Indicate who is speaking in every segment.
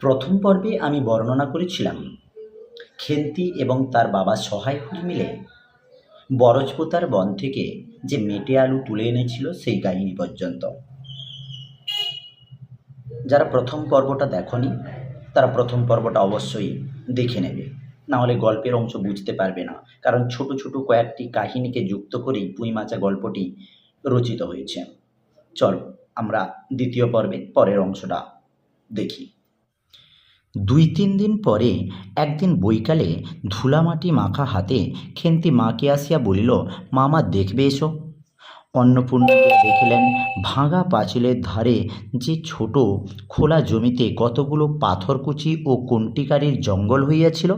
Speaker 1: প্রথম পর্বে আমি বর্ণনা করেছিলাম, খেন্তি এবং তার বাবা সহায় হয়ে মিলে বরজপোতার বন থেকে যে মেটে আলু তুলে এনেছিল সেই কাহিনী পর্যন্ত। যারা প্রথম পর্বটা দেখনি, তারা প্রথম পর্বটা অবশ্যই দেখে নেবে। না হলে গল্পের অংশ বুঝতে পারবে না, কারণ ছোট ছোট কয়েকটি কাহিনীকে যুক্ত করেই পুঁই মাচা গল্পটি রচিত হয়েছে। চলো, আমরা দ্বিতীয় পর্বে পরের অংশটা দেখি। দুই তিন দিন পরে একদিন বৈকালে ধুলামাটি মাখা হাতে খেন্তি মাকে আসিয়া বলিল, মামা, দেখবে এসো। অন্নপূর্ণা দেখিলেন ভাঙা পাঁচিলের ধারে যে ছোট খোলা জমিতে কতগুলো পাথরকুচি ও কণ্টিকারির জঙ্গল হইয়াছিল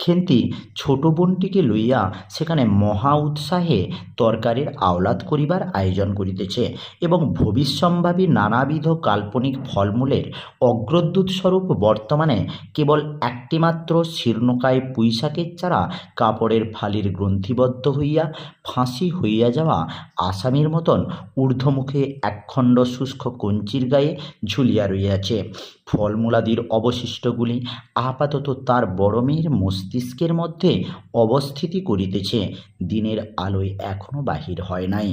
Speaker 1: খেন্তি ছোট বোনটিকে লইয়া সেখানে মহা উৎসাহে তরকারির আওলাদ করিবার আয়োজন করিতেছে এবং ভবিষ্যম্ভাবী নানাবিধ কাল্পনিক ফলমূলের অগ্রদূত স্বরূপ বর্তমানে কেবল একটিমাত্র শীর্ণকায় পুঁইশাকের চারা কাপড়ের ফালির গ্রন্থিবদ্ধ হইয়া ফাঁসি হইয়া যাওয়া আসামির মতন ঊর্ধ্বমুখে একখণ্ড শুষ্ক কঞ্চির গায়ে ঝুলিয়া রইয়াছে ফলমূলাদির অবশিষ্টগুলি আপাতত তার বড় মেয়ের মস্তিষ্কের মধ্যে অবস্থিতি করিতেছে, দিনের আলোয় এখনও বাহির হয় নাই।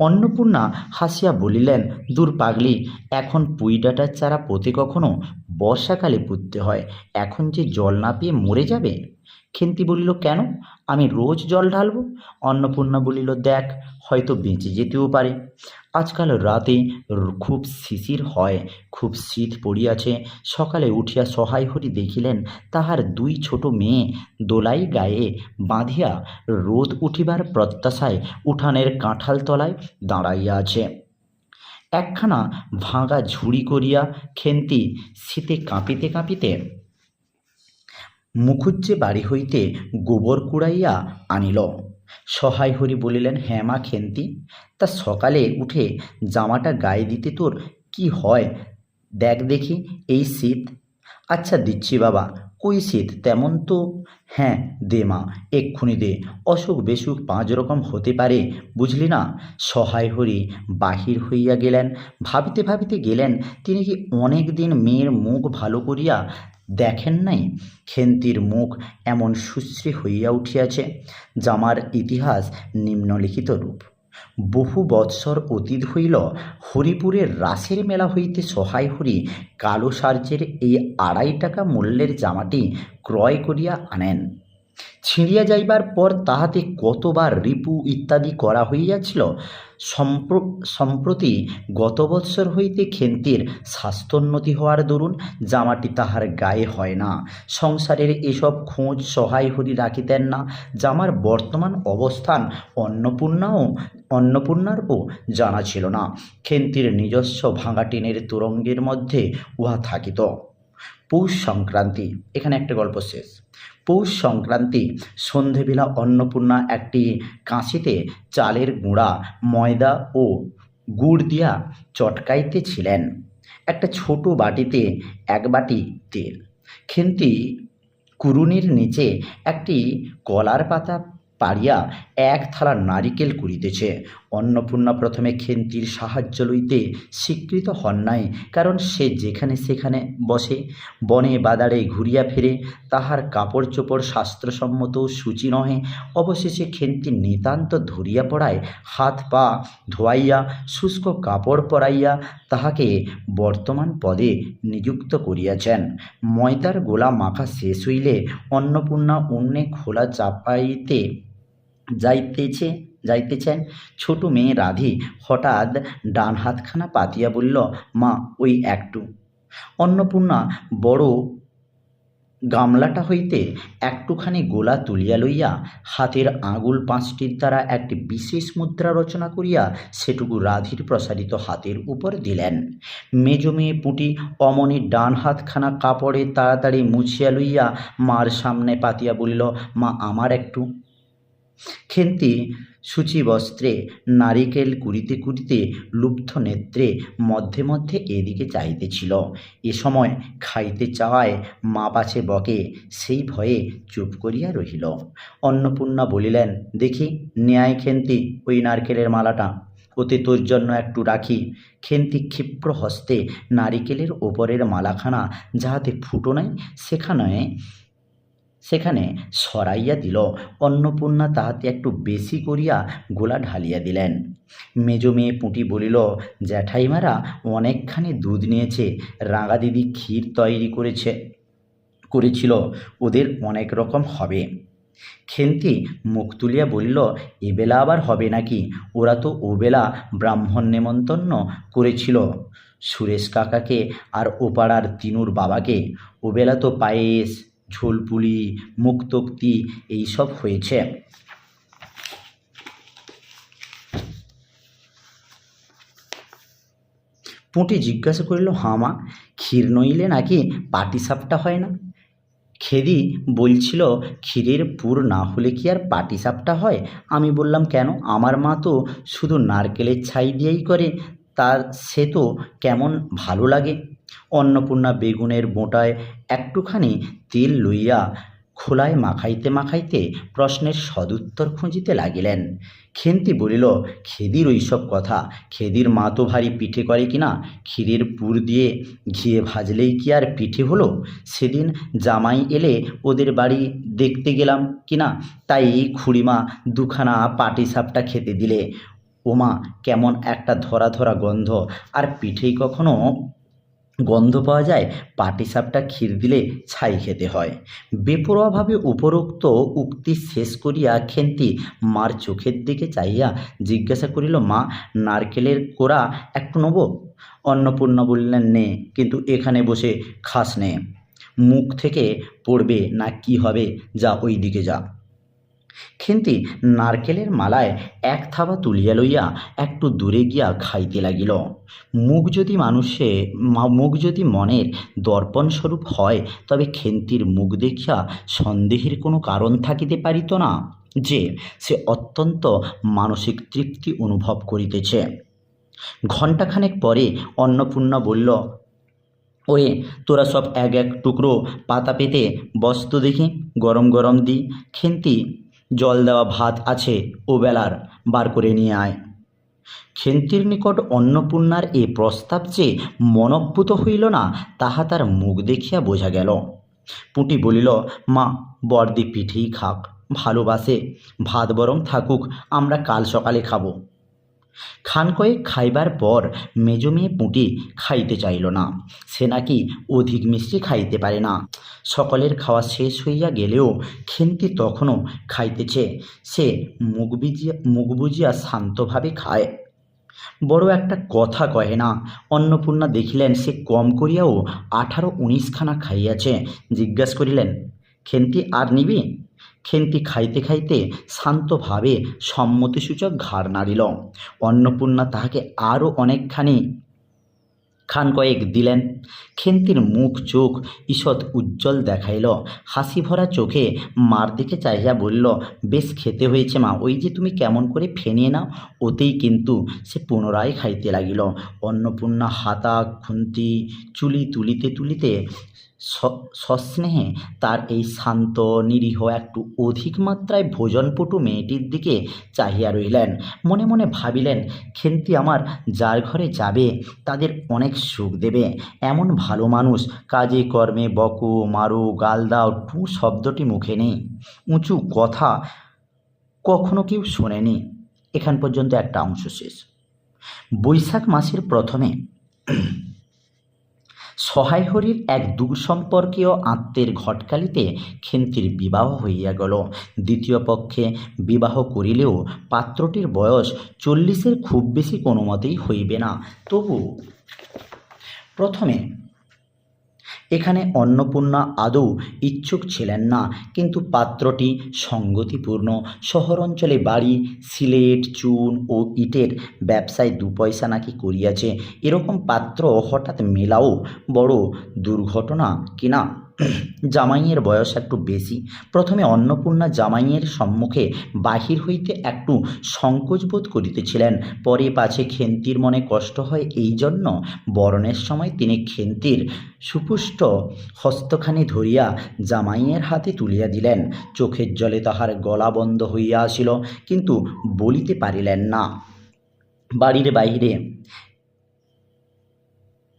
Speaker 1: অন্নপূর্ণা হাসিয়া বলিলেন, দূর পাগলি, এখন পুইডাটার চারা পোতে কখনো বর্ষাকালে পুঁততে হয়, এখন যে জল না পেয়ে মরে যাবে? খেন্তি বলিল, কেন? আমি রোজ জল ঢালব? অন্নপূর্ণা বলিল, দেখ, হয়তো বেঁচে যেতেও পারে। আজকাল রাতে খুব শিশির হয়, খুব শীত পড়িয়াছে। সকালে উঠিয়া সহায় হরি দেখিলেন, তাহার দুই ছোট মেয়ে দোলাই গায়ে বাঁধিয়া রোদ উঠিবার প্রত্যাশায় উঠানের কাঁঠাল তলায় দাঁড়াইয়া আছে। একখানা ভাঙা ঝুড়ি করিয়া খেন্তি শীতে কাঁপিতে কাঁপিতে মুখুজ্জে বাড়ি হইতে গোবর কুড়াইয়া আনিল। সহায় হরি বলিলেন হ্যাঁ মা খেন্তি, তা সকালে উঠে জামাটা গায়ে দিতে তোর কি হয়? দেখ দেখি, এই শীত। আচ্ছা দিচ্ছি বাবা, কই শীত, তেমন তো? হ্যাঁ দে মা, এক্ষুনি দে, অসুখ বেসুখ পাঁচ রকম হতে পারে, বুঝলি না? সহায় হরি বাহির হইয়া গেলেন। ভাবিতে ভাবিতে গেলেন, তিনি কি অনেক দিন মেয়ের মুখ ভালো করিয়া দেখেন নাই? খেন্তির মুখ এমন সুশ্রী হইয়া উঠিয়াছে, জামার ইতিহাস নিম্নলিখিত রূপ। বহু বৎসর অতীত হইল, হরিপুরের রাসের মেলা হইতে সহায় হরি কালো সার্জের এই আড়াই টাকা মূল্যের জামাটি ক্রয় করিয়া আনেন। ছিঁড়িয়া যাইবার পর তাহাতে কতবার রিপু ইত্যাদি করা হইয়াছিল? সম্প্র- সম্প্রতি গত বৎসর হইতে খেন্তির স্বাস্থ্যোন্নতি হওয়ার দরুন জামাটি তাহার গায়ে হয় না। সংসারের এসব খোঁজ সহায় হরি রাখিতেন না। জামার বর্তমান অবস্থান অন্নপূর্ণাও, অন্নপূর্ণারও জানা ছিল না। খেন্তির নিজস্ব ভাঙাটিনের তুরঙ্গের মধ্যে উহা থাকিত। পৌষ সংক্রান্তি। এখানে একটা গল্প শেষ। পৌষ সংক্রান্তি। সন্ধেবেলা অন্নপূর্ণা একটি কাঁচিতে চালের গুঁড়া, ময়দা ও গুড় দিয়া চটকাইতেছিলেন। একটা ছোট বাটিতে এক বাটি তেল। খেন্তি কুরুনির নিচে একটি কলার পাতা পাড়িয়া এক থালা নারিকেল কুড়িতেছে। অন্নপূর্ণা প্রথমে খেন্তির সাহায্য লইতে স্বীকৃত হন নাই, কারণ সে যেখানে সেখানে বসে, বনে বাদারে ঘুরিয়া ফিরে, তাহার কাপড় চোপড় শাস্ত্রসম্মত সূচি নহে, অবশেষে খেন্তি নিতান্ত ধরিয়া পড়ায় হাত পা ধোয়াইয়া, শুষ্ক কাপড় পরাইয়া তাহাকে বর্তমান পদে নিযুক্ত করিয়াছেন। ময়দার গোলা মাখা শেষ হইলে অন্নপূর্ণা অন্যে খোলা চাপাইতে যাইতেছে, যাইতেছেন। ছোট মেয়ে রাধি হঠাৎ ডান হাতখানা পাতিয়া বলল, মা, ওই একটু। অন্নপূর্ণা বড় গামলাটা হইতে একটুখানি গোলা তুলিয়া লইয়া হাতের আঙুল পাঁচটির দ্বারা একটি বিশেষ মুদ্রা রচনা করিয়া সেটুকু রাধির প্রসারিত হাতের উপর দিলেন। মেজ মেয়ে পুঁটি অমনির ডান হাতখানা কাপড়ে তাড়াতাড়ি মুছিয়া লইয়া মার সামনে পাতিয়া বলিল, মা, আমার একটু। খেন্তি সূচি বস্ত্রে নারিকেল কুড়িতে কুড়িতে লুব্ধ নেত্রে মধ্যে মধ্যে এদিকে চাইতেছিল এ সময় খাইতে চাওয়ায় মা পাছে বকে, সেই ভয়ে চুপ করিয়া রহিল। অন্নপূর্ণা বলিলেন, দেখি, ন্যায় খেন্তি, ওই নারকেলের মালাটা। ওতে তোর জন্য একটু রাখি। খেন্তি ক্ষিপ্র হস্তে নারিকেলের ওপরের মালাখানা যাহাতে ফুটো নাই, সেখানে সেখানে সরাইয়া দিল। অন্নপূর্ণা তাহাতে একটু বেশি করিয়া গোলা ঢালিয়া দিলেন। মেজ মেয়ে পুঁটি বলিল, জ্যাঠাইমারা অনেকখানি দুধ নিয়েছে, রাঙা দিদি ক্ষীর তৈরি করেছে, করেছিল, ওদের অনেক রকম হবে। খেন্তি মুখ তুলিয়া বলিল এবেলা আবার হবে নাকি? ওরা তো ওবেলা ব্রাহ্মণ নেমন্তন্ন করেছিল। সুরেশ কাকাকে আর ওপাড়ার তিনুর বাবাকে ওবেলা তো পায়েস ঝোলপুলি মুক্তোক্তি এইসব হয়েছে। পুঁটি জিজ্ঞাসা করিল হামা ক্ষীর নইলে নাকি পাটিসাপটা হয় না? খেদি বলছিল, ক্ষীরের পুর না হলে কি আর পাটিসাপটা হয়? আমি বললাম, কেন? আমার মা তো শুধু নারকেলের ছাই দিয়েই করে তার সে তো কেমন ভালো লাগে। অন্নপূর্ণা বেগুনের বোঁটায় একটুখানি তেল লইয়া খোলায় মাখাইতে মাখাইতে প্রশ্নের সদুত্তর খুঁজিতে লাগিলেন। খেন্তি বলিল, খেদির ওইসব কথা? খেদির মা তো ভারী পিঠে করে কিনা? ক্ষীরের পুর দিয়ে ঘিয়ে ভাজলেই কি আর পিঠে হলো? সেদিন জামাই এলে ওদের বাড়ি দেখতে গেলাম কি না তাই খুড়িমা দুখানা পাটিসাপটা খেতে দিলে। ওমা, কেমন একটা ধরা ধরা গন্ধ। আর পিঠেই কখনো গন্ধ পাওয়া যায় পাটিসাপটা ক্ষীর দিলে ছাই খেতে হয়। বেপরোয়াভাবে উপরোক্ত উক্তি শেষ করিয়া খেন্তি মার চোখের দিকে চাইয়া জিজ্ঞাসা করিল, মা, নারকেলের কোড়া একটু নেব? অন্নপূর্ণা বললেন, নে, কিন্তু এখানে বসে খাস নে। মুখ থেকে পড়বে না কি হবে, যা ওই দিকে যা। খেন্তি নারকেলের মালায় এক থাবা তুলিয়া লইয়া একটু দূরে গিয়া খাইতে লাগিল। মুখ যদি মানুষে মুখ যদি মনের দর্পণ স্বরূপ হয়, তবে খেন্তির মুখ দেখিয়া সন্দেহের কোনো কারণ থাকিতে পারিত না যে সে অত্যন্ত মানসিক তৃপ্তি অনুভব করিতেছে। ঘণ্টাখানেক পরে অন্নপূর্ণা বলল ওয়ে তোরা সব এক এক টুকরো পাতা পেতে বস্ত দেখি, গরম গরম দি। খেন্তি জল দেওয়া ভাত আছে, ও বেলার, বার করে নিয়ে আয়। খেন্তির নিকট অন্নপূর্ণার এ প্রস্তাব যে মনভূত হইল না, তাহা তার মুখ দেখিয়া বোঝা গেল। পুঁটি বলিল, মা বর্দি পিঠেই খাক, ভালোবাসে। ভাত বরং থাকুক, আমরা কাল সকালে খাব। খান কয়েক খাইবার পর মেজ মেয়ে পুঁটি খাইতে চাইল না। সে নাকি অধিক মিষ্টি খাইতে পারে না। সকলের খাওয়া শেষ হইয়া গেলেও খেন্তি তখনও খাইতেছে। সে মুখ বুজিয়া মুখ বুজিয়া শান্তভাবে খায়। বড় একটা কথা কহে না। অন্নপূর্ণা দেখিলেন সে কম করিয়াও আঠারো উনিশখানা খাইয়াছে। জিজ্ঞাসা করিলেন খেন্তি আর নিবি? খেন্তি খাইতে খাইতে শান্তভাবে সম্মতিসূচক ঘাড় নাড়িল। অন্নপূর্ণা তাহাকে আরও অনেকখানি খান কয়েক দিলেন। খেন্তির মুখ, চোখ ঈষৎ উজ্জ্বল দেখাইল। হাসি ভরা চোখে মার দিকে চাহিয়া বলল, বেশ খেতে হয়েছে মা, ওই যে তুমি কেমন করে ফেনিয়ে নাও, ওতেই কিন্তু সে পুনরায় খাইতে লাগিল। অন্নপূর্ণা হাতা, খুন্তি, চুলি তুলিতে তুলিতে সস্নেহে তার এই শান্ত, নিরীহ, একটু অধিক মাত্রায় ভোজনপটু মেয়েটির দিকে চাহিয়া রইলেন। মনে মনে ভাবিলেন, খেন্তি আমার যার ঘরে যাবে, তাদের অনেক সুখ দেবে। এমন ভালো মানুষ, কাজে কর্মে বকো, মারো, গাল দাও, টু শব্দটি মুখে নেই। উঁচু কথা কখনো কেউ শোনেনি। এখান পর্যন্ত একটা অংশ শেষ। বৈশাখ মাসের প্রথমে সহায় হরির এক দূরসম্পর্কীয় আত্মের ঘটকালিতে খেন্তির বিবাহ হইয়া গেল। দ্বিতীয় পক্ষে বিবাহ করিলেও পাত্রটির বয়স চল্লিশের খুব বেশি কোনো মতেই হইবে না। তবু প্রথমে এখানে অন্নপূর্ণা আদৌ ইচ্ছুক ছিলেন না, কিন্তু পাত্রটি সঙ্গতিপূর্ণ। শহর অঞ্চলে বাড়ি, সিলেট, চুন ও ইটের ব্যবসায় দু পয়সা নাকি করিয়াছে। এরকম পাত্র হঠাৎ মেলাও বড় দুর্ঘটনা কিনা? জামাইয়ের বয়স একটু বেশি। প্রথমে অন্নপূর্ণা জামাইয়ের সম্মুখে বাহির হইতে একটু সংকোচ বোধ করিতেছিলেন। পরে পাছে খেন্তির মনে কষ্ট হয় এই জন্য বরণের সময় তিনি খেন্তির সুপুষ্ট হস্তখানি ধরিয়া জামাইয়ের হাতে তুলিয়া দিলেন। চোখের জলে তাহার গলা বন্ধ হইয়া আসিল, কিন্তু বলিতে পারিলেন না। বাড়ির বাইরে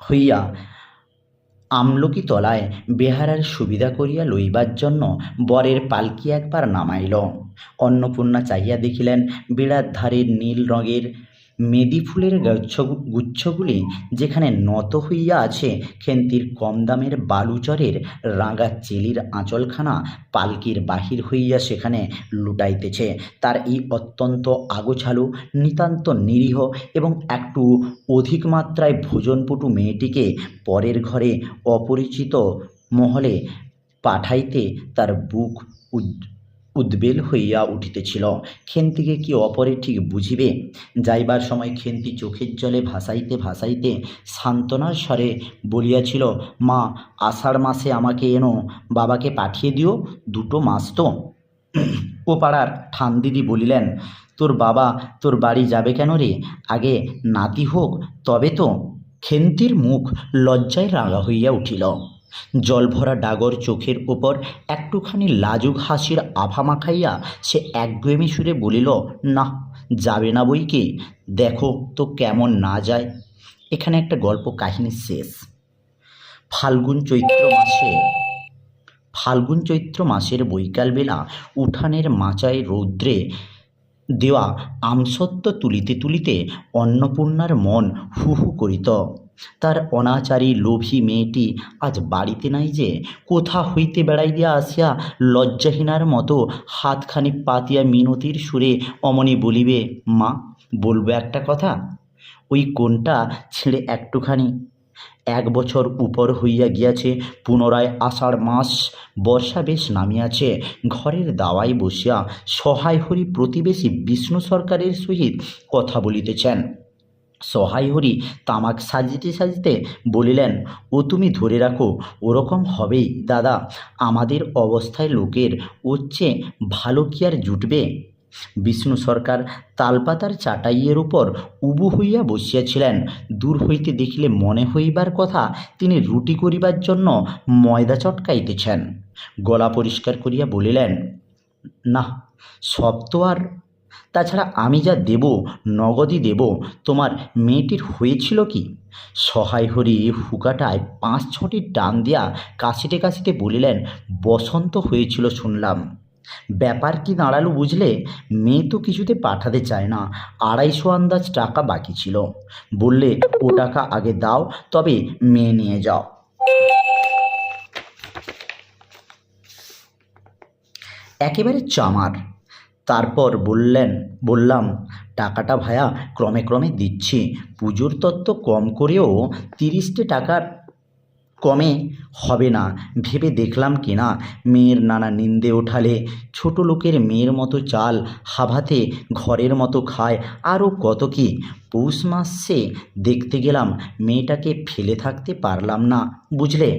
Speaker 1: হইয়া আমলকি তলায় বেহারার সুবিধা করিয়া লইবার জন্য বরের পালকি একবার নামাইল। অন্নপূর্ণা চাহিয়া দেখিলেন বিড়ার ধারের নীল রঙের মেদি ফুলের গুচ্ছ, গুচ্ছগুলি যেখানে নত হইয়া আছে, খেন্তির কম দামের বালুচরের রাঙা চেলির আঁচলখানা পালকির বাহির হইয়া সেখানে লুটাইতেছে। তার এই অত্যন্ত আগোছালো, নিতান্ত নিরীহ এবং একটু অধিক মাত্রায় ভোজনপটু মেয়েটিকে পরের ঘরে অপরিচিত মহলে পাঠাইতে তার বুক উদ্বেল হইয়া উঠিতেছিল। খেন্তিকে কি অপরে ঠিক বুঝিবে? যাইবার সময় খেন্তি চোখের জলে ভাসাইতে ভাসাইতে সান্ত্বনার স্বরে বলিয়াছিল, মা, আষাঢ় মাসে আমাকে এনো, বাবাকে পাঠিয়ে দিও, দুটো মাস তো। ও পাড়ার ঠানদিদি বলিলেন, তোর বাবা তোর বাড়ি যাবে কেন রে? আগে নাতি হোক, তবে তো। খেন্তির মুখ লজ্জায় রাঙা হইয়া উঠিল। জলভরা ডাগর চোখের ওপর একটুখানি লাজুক হাসির আভা মাখাইয়া সে একগুয়েমি সুরে বলিল না যাবে না বই কি? দেখো তো কেমন না যায়। এখানে একটা গল্প কাহিনী শেষ। ফাল্গুন চৈত্র মাসে, ফাল্গুন চৈত্র মাসের বৈকালবেলা উঠানের মাচায় রৌদ্রে দেওয়া আমসত্ব তুলিতে তুলিতে অন্নপূর্ণার মন হু হু করিত। তার অনাচারী লোভী মেয়েটি আজ বাড়িতে নাই যে, কোথা হইতে বেড়াইয়া আসিয়া লজ্জাহীনার মতো হাতখানি পাতিয়া মিনতির সুরে অমনি বলিবে, মা, বলব একটা কথা? ওই কোনটা ছেড়ে একটুখানি। এক বছর উপর হইয়া গিয়াছে, পুনরায় আষাঢ় মাস, বর্ষা বেশ নামিয়াছে। ঘরের দাওয়ায় বসিয়া সহায় হরি প্রতিবেশী বিষ্ণু সরকারের সহিত কথা বলিতেছেন। সহায় হরি তামাক সাজিতে সাজিতে বলিলেন, ও তুমি ধরে রাখো, ওরকম হবেই দাদা, আমাদের অবস্থায় লোকের ওর চেয়ে ভালো কি আর জুটবে? বিষ্ণু সরকার তালপাতার চাটাইয়ের উপর উবু হইয়া বসিয়াছিলেন। দূর হইতে দেখিলে মনে হইবার কথা, তিনি রুটি করিবার জন্য ময়দা চটকাইতেছেন। গলা পরিষ্কার করিয়া বলিলেন না সব তো আর তাছাড়া আমি যা দেব, নগদই দেব, তোমার মেয়েটির হয়েছিল কি? সহায় হরি হুকাটায় পাঁচ ছটি টান দিয়া কাশিতে কাশিতে বলিলেন, বসন্ত হয়েছিল শুনলাম। ব্যাপার কি দাঁড়াল বুঝলে? মেয়ে তো কিছুতে পাঠাতে চায় না, আড়াইশো আন্দাজ টাকা বাকি ছিল। বললে, ও টাকা আগে দাও, তবে মেয়ে নিয়ে যাও। একেবারে চামার। তারপর বললেন বললাম টাকাটা ভায়া ক্রমে ক্রমে দিচ্ছি। পুজোর তত্ত্ব কম করেও তিরিশটি টাকার কমে হবে না। ভেবে দেখলাম কি না? মেয়ের নানা নিন্দে ওঠালে, ছোট লোকের মেয়ের মতো চাল হাভাতে ঘরের মতো খায় আরও কত কি? পৌষ মাসে দেখতে গেলাম, মেয়েটাকে ফেলে থাকতে পারলাম না, বুঝলে?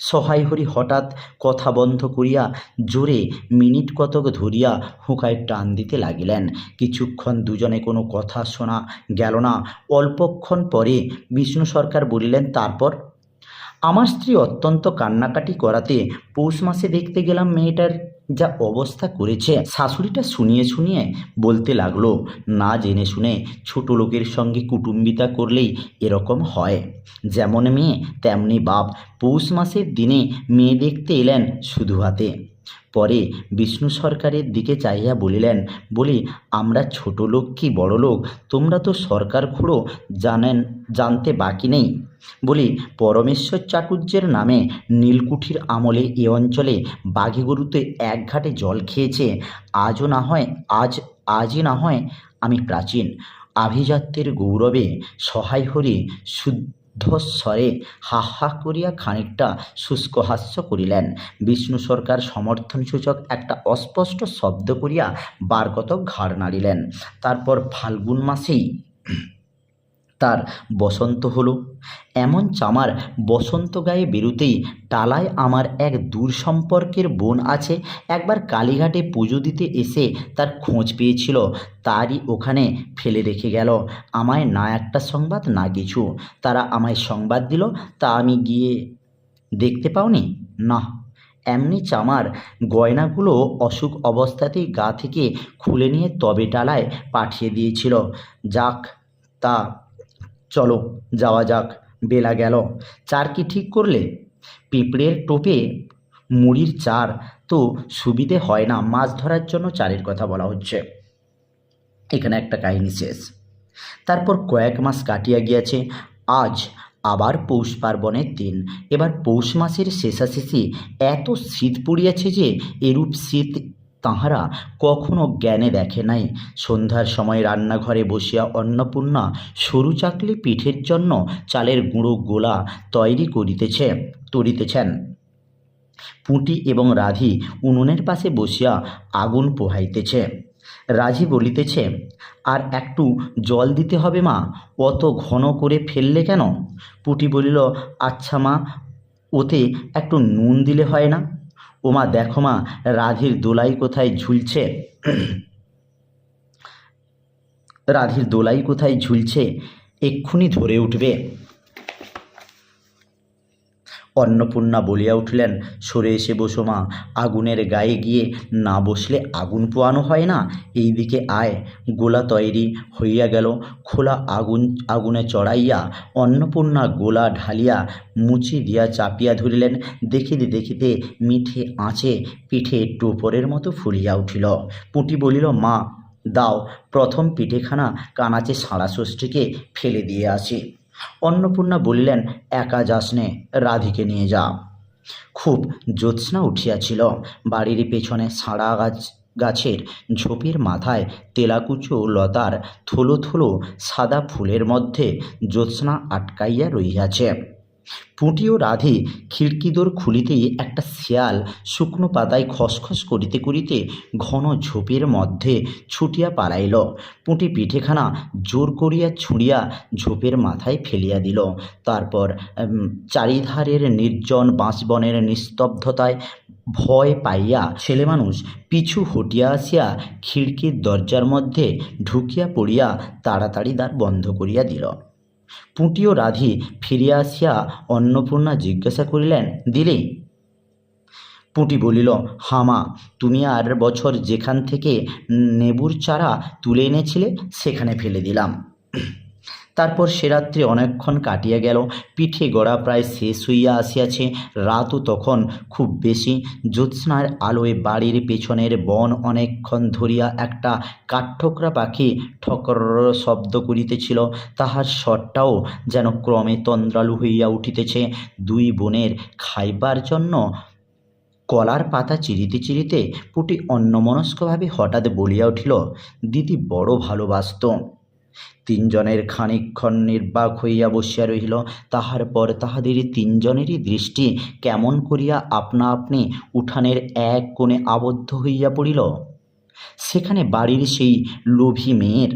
Speaker 1: সহায় হরি হঠাৎ কথা বন্ধ করিয়া জোরে মিনিট কতক ধরিয়া হুঁকায় টান দিতে লাগিলেন। কিছুক্ষণ দুজনে কোনো কথা শোনা গেল না। অল্পক্ষণ পরে বিষ্ণু সরকার বলিলেন, তারপর? আমার স্ত্রী অত্যন্ত কান্নাকাটি করাতে পৌষ মাসে দেখতে গেলাম মেয়েটার যা অবস্থা করেছে। শাশুড়িটা শুনিয়ে শুনিয়ে বলতে লাগল, না জেনে শুনে ছোট লোকের সঙ্গে কুটুম্বিতা করলেই এরকম হয়। যেমন মেয়ে, তেমনি বাপ পৌষ মাসের দিনে মেয়ে দেখতে এলেন শুধু হাতে। পরে বিষ্ণু সরকারের দিকে চাইয়া বলিলেন, বলি, আমরা ছোট লোক কি বড় লোক তোমরা তো সরকার খুঁড়ো, জানেন, জানতে বাকি নেই। বলি, পরমেশ্বর চাটুর্যের নামে নীলকুঠির আমলে এ অঞ্চলে বাঘে গরুতে এক ঘাটে জল খেয়েছে। আজও না হয়, আজ, আজই না হয় আমি প্রাচীন। আভিজাত্যের গৌরবে সহায় হরি শুদ্ধস্বরে হা হা করিয়া খানিকটা শুষ্ক হাস্য করিলেন। বিষ্ণু সরকার সমর্থনসূচক একটা অস্পষ্ট শব্দ করিয়া বারকতক ঘাড় নাড়িলেন। তারপর ফাল্গুন মাসেই তার বসন্ত হলো। এমন চামার বসন্ত গায়ে বেরুতেই টালায় আমার এক দূর সম্পর্কের বোন আছে। একবার কালীঘাটে পুজো দিতে এসে তার খোঁজ পেয়েছিল। তারই ওখানে ফেলে রেখে গেল। আমায় না একটা সংবাদ, না কিছু। তারা আমায় সংবাদ দিল। তা আমি গিয়ে দেখতে পাওনি? না। এমনি চামার গয়নাগুলো অসুখ অবস্থাতেই গা থেকে খুলে নিয়ে তবে টালায় পাঠিয়ে দিয়েছিল। যাক, তা চলো, যাওয়া যাক, বেলা গেল। চার কি ঠিক করলে? পিঁপড়ের টোপে মুড়ির চার তো সুবিধে হয় না, মাছ ধরার জন্য চারের কথা বলা হচ্ছে। এখানে একটা কাহিনী শেষ। তারপর কয়েক মাস কাটিয়া গিয়াছে, আজ আবার পৌষ পার্বণের দিন। এবার পৌষ মাসের শেষাশেষি এত শীত পড়িয়াছে যে, এরূপ শীত তাহারা কখনো জ্ঞানে দেখে নাই। সন্ধ্যার সময় রান্নাঘরে বসিয়া অন্নপূর্ণা সরু চাকলি পিঠের জন্য চালের গুঁড়ো গোলা তৈরি করিতেছে, তরিতেছেন। পুঁটি এবং রাধি উনুনের পাশে বসিয়া আগুন পোহাইতেছে। রাজি বলিতেছে, আর একটু জল দিতে হবে মা, অত ঘন করে ফেললে কেন? পুটি বলিল আচ্ছা মা, ওতে একটু নুন দিলে হয় না? ও মা দেখো মা, রাধির দোলাই কোথায় ঝুলছে? রাধির দোলাই কোথায় ঝুলছে? এক্ষুনি ধরে উঠবে। অন্নপূর্ণা বলিয়া উঠলেন, সরে এসে বসো মা, আগুনের গায়ে গিয়ে না বসলে আগুন পোয়ানো হয় না? এইদিকে আয়, গোলা তৈরি হইয়া গেল, খোলা আগুন, আগুনে চড়াইয়া অন্নপূর্ণা গোলা ঢালিয়া মুচি দিয়া চাপিয়া ধরিলেন। দেখিতে দেখিতে মিঠে আঁচে পিঠে টোপরের মতো ফুলিয়া উঠিল। পুঁটি বলিল, মা, দাও, প্রথম পিঠেখানা কানাচে সাড়া ষষ্ঠীকে ফেলে দিয়ে আসি। অন্নপূর্ণা বলিলেন, একা যাস রাধিকে নিয়ে যা। খুব জ্যোৎস্না উঠিয়াছিল। বাড়ির পেছনে সাড়া গাছ, গাছের ঝোপের মাথায় তেলাকুচো লতার থলো থলো সাদা ফুলের মধ্যে জ্যোৎস্না আটকাইয়া রহিয়াছে। পুঁটি ও রাধে খিড়কিদোর খুলিতেই একটা শিয়াল শুকনো পাতায় খসখস করিতে করিতে ঘন ঝোপের মধ্যে ছুটিয়া পালাইল। পুঁটি পিঠেখানা জোর করিয়া ছুঁড়িয়া ঝোপের মাথায় ফেলিয়া দিল। তারপর চারিধারের নির্জন বাঁশবনের নিস্তব্ধতায় ভয় পাইয়া ছেলে মানুষ পিছু হটিয়া আসিয়া খিড়কির দরজার মধ্যে ঢুকিয়া পড়িয়া তাড়াতাড়ি দ্বার বন্ধ করিয়া দিল। পুঁটি ও রাধি ফিরিয়া আসিয়া অন্নপূর্ণা জিজ্ঞাসা করিলেন, দিলে? পুঁটি বলিল হামা তুমি আর বছর যেখান থেকে নেবুর চারা তুলে এনেছিলে, সেখানে ফেলে দিলাম। তারপর সে রাত্রি অনেকক্ষণ কাটিয়া গেল। পিঠে গড়া প্রায় শেষ হইয়া আসিয়াছে। রাতও তখন খুব বেশি। জ্যোৎস্নার আলোয় বাড়ির পেছনের বন অনেকক্ষণ ধরিয়া একটা কাঠঠোকরা পাখি ঠকর শব্দ করিতেছিল। তাহার স্বরটাও যেন ক্রমে তন্দ্রালু হইয়া উঠিতেছে। দুই বোনের খাইবার জন্য কলার পাতা চিরিতে চিরিতে পুটি অন্যমনস্কভাবে হঠাৎ বলিয়া উঠিল, দিদি বড় ভালোবাসত। তিনজনের খানিকক্ষণ নির্বাক হইয়া বসিয়া রহিল। তাহার পর তাহাদের তিনজনেরই দৃষ্টি কেমন করিয়া আপনা আপনি উঠানের এক কোণে আবদ্ধ হইয়া পড়িল? সেখানে বাড়ির সেই লোভী মেয়ের,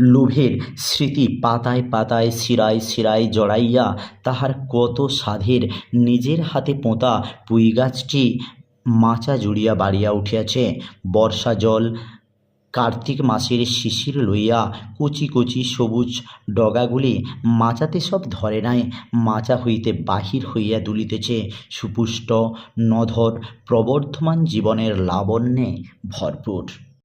Speaker 1: লোভের স্মৃতি পাতায় পাতায় শিরায় শিরায় জড়াইয়া তাহার কত সাধের নিজের হাতে পোঁতা পুঁই গাছটি মাচা জুড়িয়া বাড়িয়া উঠিয়াছে। বর্ষা জল কার্তিক মাসের শিশির লইয়া কচি কচি সবুজ ডগাগুলি মাচাতে সব ধরে নাই, মাচা হইতে বাহির হইয়া দুলিতেছে। সুপুষ্ট, নধর, প্রবর্ধমান জীবনের লাবণ্যে ভরপুর।